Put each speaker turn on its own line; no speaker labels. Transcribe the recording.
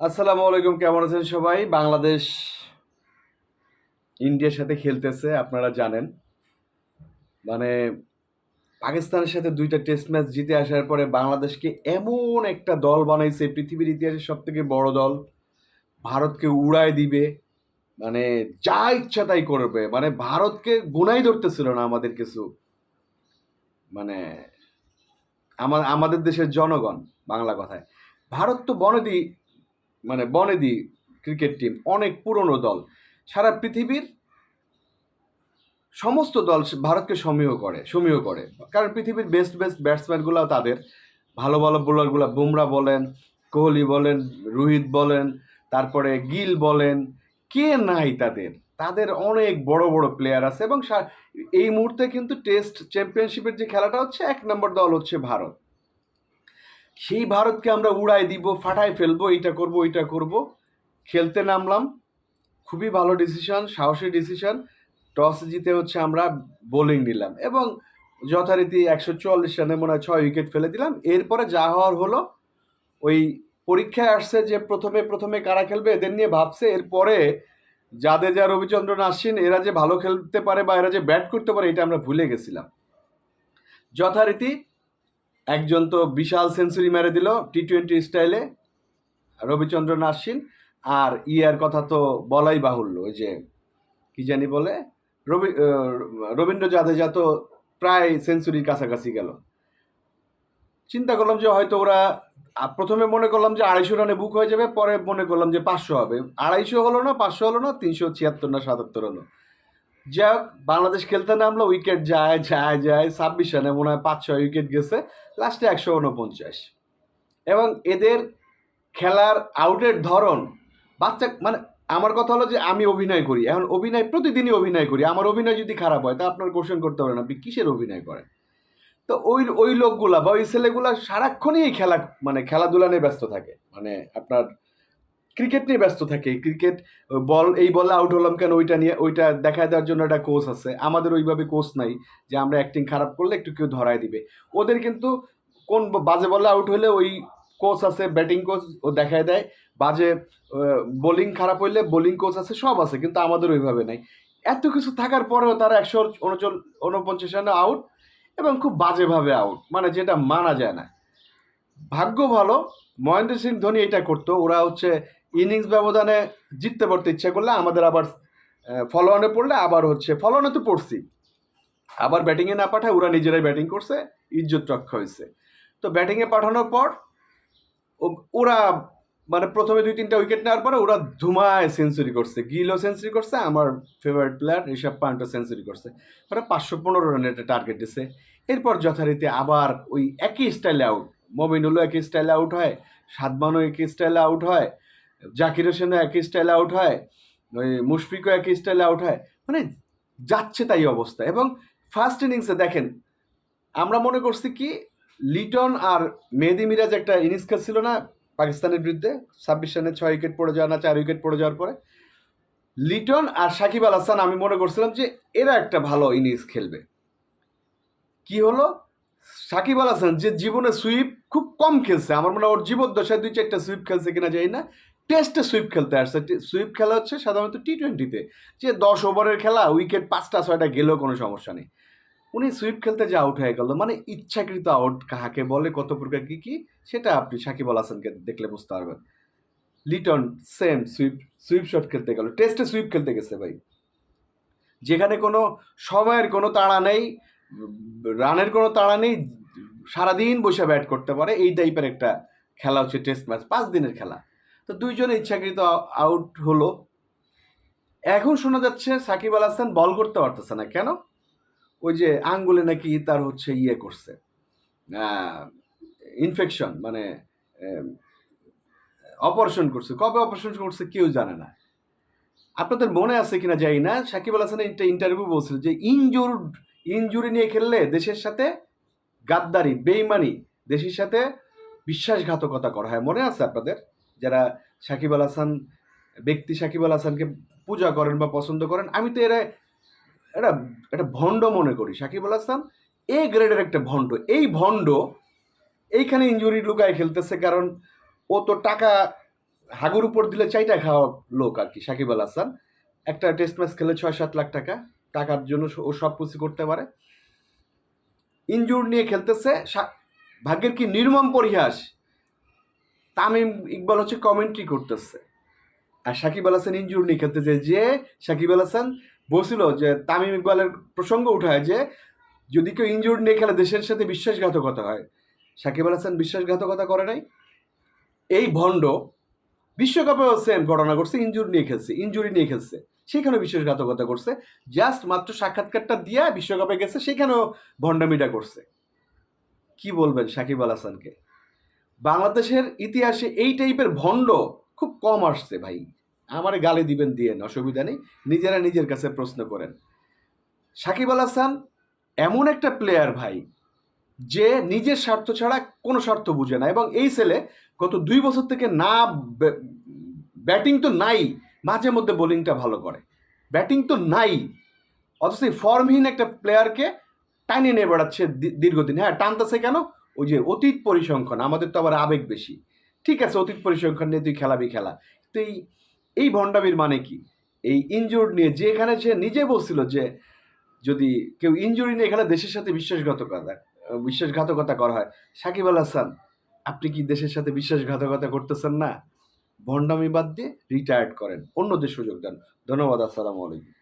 আসসালামু আলাইকুম, কেমন আছেন সবাই? বাংলাদেশ, ইন্ডিয়ার সাথে খেলতেছে, আপনারা জানেন। মানে পাকিস্তানের সাথে দুইটা টেস্ট ম্যাচ জিতে আসার পরে বাংলাদেশকে এমন একটা দল বানাইছে, পৃথিবীর ইতিহাসে সব থেকে বড় দল। ভারতকে উড়ায় দিবে মানে যা ইচ্ছা তাই করবে। মানে ভারতকে গুনাই ধরতেছিল না আমাদের কিছু। মানে আমার, আমাদের দেশের জনগণ, বাংলা কথায়। ভারত তো বনেদি মানে বনেদি ক্রিকেট টিম, অনেক পুরনো দল। সারা পৃথিবীর সমস্ত দল ভারতকে সমীহ করে সমীহ করে। কারণ পৃথিবীর বেস্ট বেস্ট ব্যাটসম্যানগুলো তাদের। ভালো ভালো বোলারগুলো বুমরা বলেন, কোহলি বলেন, রোহিত বলেন, তারপরে গিল বলেন, কে নাই তাদের? তাদের অনেক বড় বড় প্লেয়ার আছে এবং এই মুহূর্তে কিন্তু টেস্ট চ্যাম্পিয়নশিপের যে খেলাটা হচ্ছে, এক নম্বর দল হচ্ছে ভারত। সেই ভারতকে আমরা উড়াই দিব, ফাটাই ফেলব, এইটা করব, ওইটা করব। খেলতে নামলাম, খুবই ভালো ডিসিশন সাহসী ডিসিশন টস জিতে হচ্ছে আমরা বোলিং নিলাম এবং যথারীতি একশো চুয়াল্লিশ রানে মনে হয় ছয় উইকেট ফেলে দিলাম। এরপরে যা হওয়ার হলো, ওই পরীক্ষায় আসছে যে প্রথমে প্রথমে কারা খেলবে, এদের নিয়ে ভাবছে। এরপরে যা রবিচন্দ্রন আশ্বিন এরা যে ভালো খেলতে পারে বা এরা যে ব্যাট করতে পারে, এটা আমরা ভুলে গেছিলাম। যথারীতি একজন তো বিশাল সেঞ্চুরি মেরে দিল টি টোয়েন্টি স্টাইলে রবিচন্দ্রন আশ্বিন আর ইয়ার কথা তো বলাই বাহুল্য, ওই যে কি জানি বলে, রবি রবীন্দ্র জাদেজা তো প্রায় সেঞ্চুরির কাছাকাছি গেল। চিন্তা করলাম যে হয়তো ওরা প্রথমে মনে করলাম যে আড়াইশো রানে বুক হয়ে যাবে, পরে মনে করলাম যে পাঁচশো হবে। আড়াইশো হলো না, পাঁচশো হলো না, তিনশো ছিয়াত্তর না সাতাত্তর হলো। যাক, বাংলাদেশ খেলতে নামলো উইকেট যায় যায় যায়, ছাব্বিশ রানে মনে হয় পাঁচ, ছয় উইকেট গেছে লাস্টে একশো উনপঞ্চাশ। এবং এদের খেলার আউটের ধরন, বাচ্চা মানে আমার কথা হলো যে আমি অভিনয় করি, এখন অভিনয়, প্রতিদিনই অভিনয় করি, আমার অভিনয় যদি খারাপ হয়, তা আপনার কোশ্চেন করতে পারেন আপনি কিসের অভিনয় করেন? তো ওই ওই লোকগুলা বা ওই ছেলেগুলা সারাক্ষণই খেলা মানে খেলাধুলা নিয়ে ব্যস্ত থাকে মানে আপনার ক্রিকেট নিয়ে ব্যস্ত থাকে। ক্রিকেট বল, এই বলে আউট হলাম কেন, ওইটা নিয়ে, ওইটা দেখায় দেওয়ার জন্য একটা কোচ আছে। আমাদের ওইভাবে কোচ নাই যে আমরা অ্যাক্টিং খারাপ করলে একটু কেউ ধরায় দিবে। ওদের কিন্তু কোন বাজে বলে আউট হলে ওই কোচ আছে ব্যাটিং কোচ ও দেখায় দেয়। বাজে বোলিং খারাপ হইলে বোলিং কোচ আছে, সব আছে, কিন্তু আমাদের ওইভাবে নাই। এত কিছু থাকার পরেও তারা একশো উনচল, উনপঞ্চাশ রানে আউট এবং খুব বাজেভাবে আউট মানে যেটা মানা যায় না। ভাগ্য ভালো, মহেন্দ্র সিং ধোনি এটা করতো, ওরা হচ্ছে ইনিংস ব্যবধানে জিততে পারতে ইচ্ছা করলে আমাদের আবার ফলো অনে পড়লে আবার হচ্ছে ফলো অনে তো পড়ছি। আবার ব্যাটিংয়ে না পাঠায়, ওরা নিজেরাই ব্যাটিং করছে, ইজ্জত রক্ষা হয়েছে। তো ব্যাটিংয়ে পাঠানোর পর ওরা মানে প্রথমে দুই তিনটা উইকেট নেওয়ার পরে ওরা ধুমায় সেঞ্চুরি করছে। গিলও সেঞ্চুরি করছে, আমার ফেভারিট প্লেয়ার ঋষভ পান্টও সেঞ্চুরি করছে। ওরা পাঁচশো পনেরো রানের একটা টার্গেট দিছে। এরপর যথারীতি আবার ওই একই স্টাইলে আউট মমিনুলও একই স্টাইলে আউট হয়, সাদমানও একই স্টাইলে আউট হয় জাকির হোসেনও একই স্টাইলে আউট হয়, ওই মুশফিকও একই স্টাইলে আউট হয় মানে যাচ্ছে তাই অবস্থা। এবং ফার্স্ট ইনিংসে দেখেন, আমরা মনে করছি কি, লিটন আর মেহেদি মিরাজ একটা ইনিংস খেলছিল না পাকিস্তানের বিরুদ্ধে, ছাব্বিশ রানে ছয় উইকেট পড়ে যাওয়া না, চার উইকেট পড়ে যাওয়ার পরে। লিটন আর সাকিব আল হাসান, আমি মনে করছিলাম যে এরা একটা ভালো ইনিংস খেলবে। কি হলো? সাকিব আল হাসান যে জীবনে সুইপ খুব কম খেলছে, আমার মনে হয় ওর জীবদ্দশায় দুই চারটা সুইপ খেলছে কিনা জানি না টেস্টে সুইপ খেলতে আসছে। সুইপ খেলা হচ্ছে সাধারণত টি টোয়েন্টিতে যে দশ ওভারের খেলা উইকেট পাঁচটা, ছয়টা গেলেও কোনো সমস্যা নেই। উনি সুইপ খেলতে যে আউট হয়ে গেল মানে ইচ্ছাকৃত আউট কাহাকে বলে, কত প্রকার কী কী, সেটা আপনি সাকিব আল হাসানকে দেখলে বুঝতে পারবেন। Liton same sweep sweep shot খেলতে গেল। টেস্টে সুইপ খেলতে গেছে ভাই। যেখানে কোনো সময়ের কোনো তাড়া নেই, রানের কোনো তাড়া নেই, সারাদিন বসে ব্যাট করতে পারে, এই টাইপের একটা খেলা হচ্ছে টেস্ট ম্যাচ পাঁচ দিনের খেলা। তো দুইজনে ইচ্ছাকৃত আউট হলো। এখন শোনা যাচ্ছে সাকিব আল হাসান বল করতে পারতেছে না। কেন? ওই যে আঙ্গুলে নাকি তার হচ্ছে ইয়ে করছে। ইনফেকশন মানে অপারেশন করছে। কবে অপারেশন করছে কেউ জানে না। আপনাদের মনে আছে কিনা যাই না। সাকিব আল হাসান একটা ইন্টারভিউ বলছিল যে ইনজুর ইনজুরি নিয়ে খেললে দেশের সাথে গাদ্দারি, বেইমানি, দেশের সাথে বিশ্বাসঘাতকতা করা হয়। মনে আছে আপনাদের? যারা সাকিব আল হাসান, ব্যক্তি সাকিব আল হাসানকে পূজা করেন বা পছন্দ করেন, আমি তো এরা এটা একটা ভণ্ড মনে করি। সাকিব আল হাসান এ গ্রেডের একটা ভণ্ড। এই ভণ্ড এইখানে ইঞ্জুরি লুকায় খেলতেছে কারণ ও তো টাকা হাগুর উপর দিলে চাইটা খাওয়া লোক আর কি, সাকিব আল হাসান। একটা টেস্ট ম্যাচ খেলে ছয় সাত লাখ টাকা, টাকার জন্য ও সব কিছু করতে পারে। ইনজুর নিয়ে খেলতেছে ভাগ্যের কি নির্মম পরিহাস তামিম ইকবাল হচ্ছে কমেন্ট্রি করতেছে। আর সাকিব আল হাসান নিয়ে খেলতেছে যে সাকিব আল হাসান বলছিল যে তামিম ইকবালের প্রসঙ্গ উঠায় যে যদি কেউ ইনজুর নিয়ে খেলে দেশের সাথে বিশ্বাসঘাতকতা হয়। সাকিব আল হাসান বিশ্বাসঘাতকতা করে নাই। এই ভণ্ড বিশ্বকাপেও সেম ঘটনা করছে ইনজুর নিয়ে খেলছে ইঞ্জুরি নিয়ে খেলছে। সেখানে বিশ্বাসঘাতকতা করছে। জাস্ট মাত্র সাক্ষাৎকারটা দিয়া বিশ্বকাপে গেছে, সেখানেও ভণ্ডামিটা করছে। কি বলবেন সাকিব আল হাসানকে? বাংলাদেশের ইতিহাসে এই টাইপের ভণ্ড খুব কম আসছে ভাই। আমারে গালি দিবেন দিয়েন অসুবিধা নেই। নিজেরা নিজের কাছে প্রশ্ন করেন। সাকিব আল হাসান এমন একটা প্লেয়ার ভাই, যে নিজের স্বার্থ ছাড়া কোনো স্বার্থ বুঝে না এবং এই ছেলে গত দুই বছর থেকে না ব্যাটিং তো নাই, মাঝে মধ্যে বোলিংটা ভালো করে। ব্যাটিং তো নাই, অথচ ফর্মহীন একটা প্লেয়ারকে টানিয়ে নিয়ে বেড়াচ্ছে দীর্ঘদিন। হ্যাঁ টানতেছে কেন? ওই যে অতীত পরিসংখ্যান, আমাদের তো আবার আবেগ বেশি। ঠিক আছে, অতীত পরিসংখ্যান নিয়ে তুই খেলাবি খেলা। তো এই এই ভণ্ডামির মানে কি? এই ইনজুর্ড নিয়ে, যে এখানে সে নিজে বলছিল যে, যদি কেউ ইনজুরি নিয়ে খেলে দেশের সাথে বিশ্বাসঘাতকতা বিশ্বাসঘাতকতা করা হয়, সাকিব আল হাসান, আপনি কি দেশের সাথে বিশ্বাসঘাতকতা করতেছেন না? ভণ্ডামি বাদ দিয়ে রিটায়ার্ড করেন, অন্যদের সুযোগ দেন। ধন্যবাদ, আসসালামু আলাইকুম।